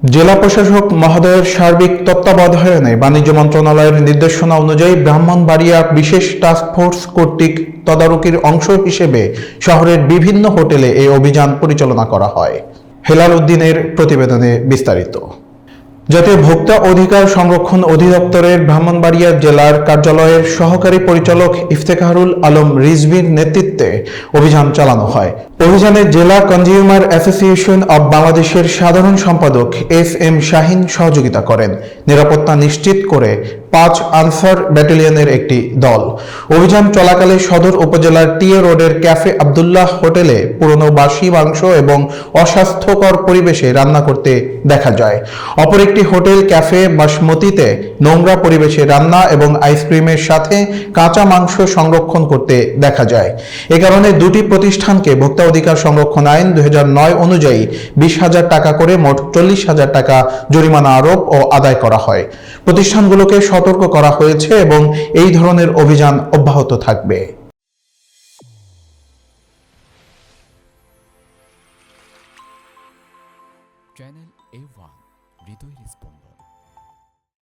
জেলা প্রশাসক মহোদয়ের সার্বিক তত্ত্বাবধানে বাণিজ্য মন্ত্রণালয়ের নির্দেশনা অনুযায়ী ব্রাহ্মণবাড়িয়া বিশেষ টাস্কফোর্স কর্তৃক তদারকির অংশ হিসেবে শহরের বিভিন্ন হোটেলে এই অভিযান পরিচালনা করা হয়। হেলাল উদ্দিনের প্রতিবেদনে বিস্তারিত। জাতীয় ভোক্তা অধিকার সংরক্ষণ অধিদপ্তরের ব্রাহ্মণবাড়িয়া জেলার কার্যালয়ের সহকারী পরিচালক ইফতেখারুল আলম রিজভির নেতৃত্বে অভিযান চালানো হয়। অভিযানে জেলা কনজিউমার অ্যাসোসিয়েশন অব বাংলাদেশের সাধারণ সম্পাদক এস এম শাহিন সহযোগিতা করেন। নিরাপত্তা নিশ্চিত করে পাঁচ আনসার ব্যাটালিয়নের একটি দল। অভিযান চলাকালে সদর উপজেলার টিএ রোডের ক্যাফে আবদুল্লাহ হোটেলে পুরনো বাসি মাংস এবং অস্বাস্থ্যকর পরিবেশে রান্না করতে দেখা যায়। অপর একটি হোটেল, ক্যাফে, বাসমতিতে নোংরা পরিবেশে রান্না এবং আইসক্রিমের সাথে কাঁচা মাংস সংরক্ষণ করতে দেখা যায়। এ কারণে দুটি প্রতিষ্ঠানকে ভোক্তা অধিকার সংরক্ষণ আইন দুই হাজার নয় অনুযায়ী বিশ হাজার টাকা করে মোট চল্লিশ হাজার টাকা জরিমানা আরোপ ও আদায় করা হয়। প্রতিষ্ঠানগুলোকে সতর্ক করা হয়েছে এবং এই ধরনের অভিযান অব্যাহত থাকবে। চ্যানেল এ ওয়ান স্পন্দন।